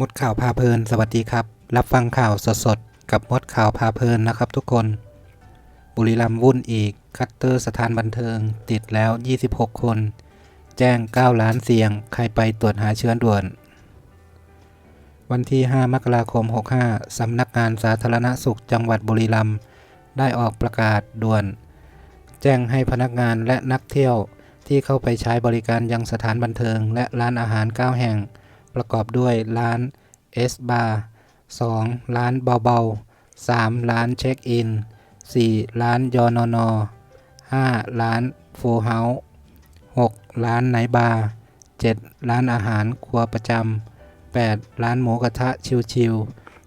มดข่าวพาเพลิน สวัสดีครับ รับฟังข่าวสดๆ กับมดข่าวพาเพลินนะครับทุกคน บุรีรัมย์วุ่นอีก คัตเตอร์สถานบันเทิง ติดแล้ว 26 คน แจ้ง 9 ล้านเสียง ใครไปตรวจหาเชื้อด่วน วันที่ 5 มกราคม 65 สำนักงานสาธารณสุขจังหวัดบุรีรัมย์ได้ออกประกาศด่วน แจ้งให้พนักงานและนักเที่ยวที่เข้าไปใช้บริการยังสถานบันเทิง และร้านอาหาร 9 แห่ง ประกอบด้วยร้านเอสบาร์2ร้านเบาๆ3ร้านเช็คอิน4ร้านยอนอนอ5ร้านโฟเฮาส์6ร้านไนบาร์7ร้านอาหารครัวประจำ8ร้านหมูกระทะชิว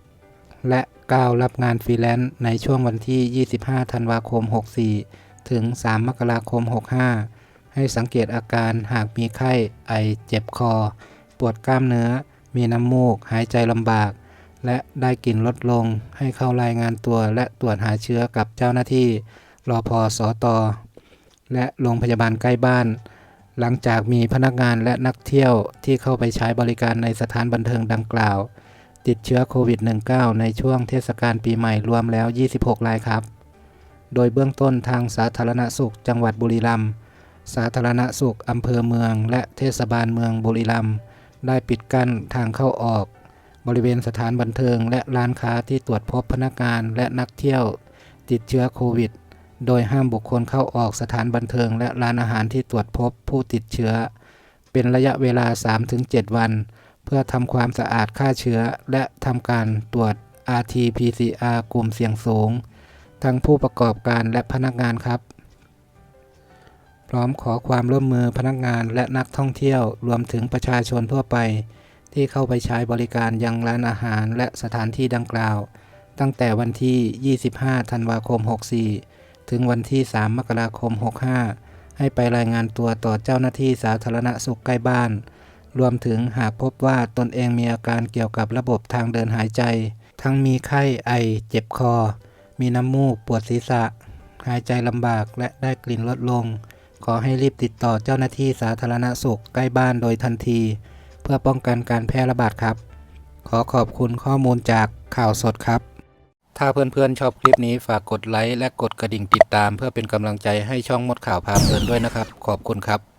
ๆและ9รับงานฟรีแลนซ์ในช่วงวันที่ 25 ธันวาคม 64 ถึง 3 มกราคม 65 ให้สังเกตอาการหากมีไข้ไอเจ็บคอ ปวดกล้ามเนื้อ มีน้ำมูก หายใจลำบาก และได้กลิ่นลดลง ให้เข้ารายงานตัวและตรวจหาเชื้อกับเจ้าหน้าที่รอพอสอตอและโรงพยาบาลใกล้บ้าน หลังจากมีพนักงานและนักเที่ยวที่เข้าไปใช้บริการในสถานบันเทิงดังกล่าว ติดเชื้อโควิด -19 ในช่วงเทศกาลปีใหม่รวมแล้ว 26 รายครับ โดยเบื้องต้นทางสาธารณสุขจังหวัดบุรีรัมย์สาธารณสุขอำเภอเมือง และเทศบาลเมืองบุรีรัมย์ ได้ปิดกั้นทางเข้าออก บริเวณสถานบันเทิงและร้านค้าที่ตรวจพบพนักงานและนักเที่ยว ติดเชื้อโควิด โดยห้ามบุคคลเข้าออกสถานบันเทิง และร้านอาหารที่ตรวจพบผู้ติดเชื้อ เป็นระยะเวลา 3-7 วัน เพื่อทำความสะอาดฆ่าเชื้อ และทำการตรวจ RT-PCR กลุ่มเสี่ยงสูง ทั้งผู้ประกอบการและพนักงานครับ ร้อมขอความร่วมมือพนักงานและนักท่องเที่ยวรวมถึงประชาชนทั่วไป ที่เข้าไปใช้บริการยังร้านอาหารและสถานที่ดังกล่าว ตั้งแต่วันที่ 25 ธันวาคม 64 ถึงวันที่ 3 มกราคม 65 ให้ไปรายงานตัวต่อเจ้าหน้าที่สาธารณสุขใกล้บ้าน รวมถึงหากพบว่าตนเองมีอาการเกี่ยวกับระบบทางเดินหายใจ ทั้งมีไข้ไอเจ็บคอ มีน้ำมูกปวดศีรษะ หายใจลำบากและได้กลิ่นลดลง ขอให้รีบติดต่อเจ้าหน้าที่สาธารณสุขใกล้บ้านโดยทันที เพื่อป้องกันการแพร่ระบาดครับ ขอขอบคุณข้อมูลจากข่าวสดครับ ถ้าเพื่อนๆชอบคลิปนี้ฝากกดไลค์และกดกระดิ่งติดตาม เพื่อเป็นกำลังใจให้ช่องมดข่าวพาเพลินด้วยนะครับ ขอบคุณครับ